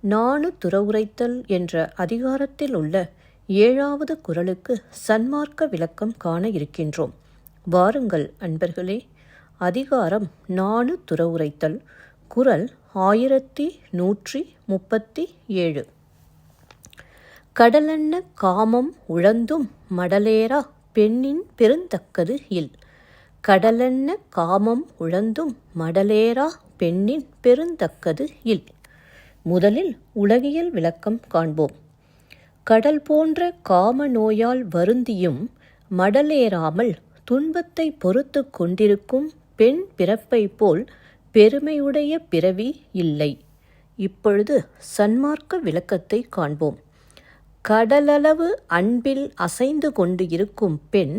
நாணு துறவுரைத்தல் என்ற அதிகாரத்தில் உள்ள ஏழாவது குரலுக்கு சன்மார்க்க விளக்கம் காண இருக்கின்றோம். வாருங்கள் அன்பர்களே அதிகாரம் நாணு துறவுரைத்தல் குரல் ஆயிரத்தி நூற்றி முப்பத்தி ஏழு. கடலெண்ண காமம் உழந்தும் மடலேரா பெண்ணின் பெருந்தக்கது இல். கடலெண்ண காமம் உழந்தும் மடலேரா பெண்ணின் பெருந்தக்கது இல். முதலில் உலகியல் விளக்கம் காண்போம். கடல் போன்ற காம நோயால் வருந்தியும் மடலேறாமல் துன்பத்தை பொறுத்து கொண்டிருக்கும் பெண் பிறப்பை போல் பெருமையுடைய பிறவி இல்லை. இப்பொழுது சன்மார்க்க விளக்கத்தை காண்போம். கடலளவு அன்பில் அசைந்து கொண்டு இருக்கும் பெண்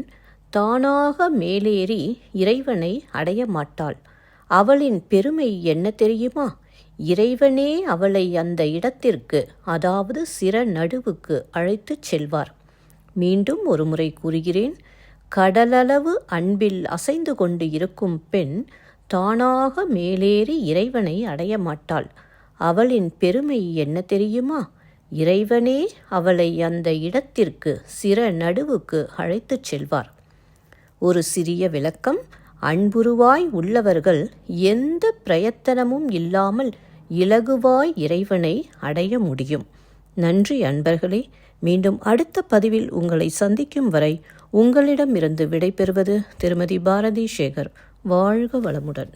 தானாக மேலேறி இறைவனை அடைய மாட்டாள். அவளின் பெருமை என்ன தெரியுமா? இறைவனே அவளை அந்த இடத்திற்கு அதாவது சிற நடுவுக்கு அழைத்துச் செல்வார். மீண்டும் ஒருமுறை கூறுகிறேன் கடலளவு அன்பில் அசைந்து கொண்டு இருக்கும் பெண் தானாக மேலேறி இறைவனை அடைய மாட்டாள். அவளின் பெருமை என்ன தெரியுமா? இறைவனே அவளை அந்த இடத்திற்கு சிற நடுவுக்கு அழைத்துச் செல்வார். ஒரு சிறிய விளக்கம் அன்புருவாய் உள்ளவர்கள் எந்த பிரயத்தனமும் இல்லாமல் இலகுவாய் இறைவனை அடைய முடியும். நன்றி அன்பர்களே. மீண்டும் அடுத்த பதிவில் உங்களை சந்திக்கும் வரை உங்களிடமிருந்து விடைபெறுவது திருமதி பாரதி சேகர். வாழ்க வளமுடன்.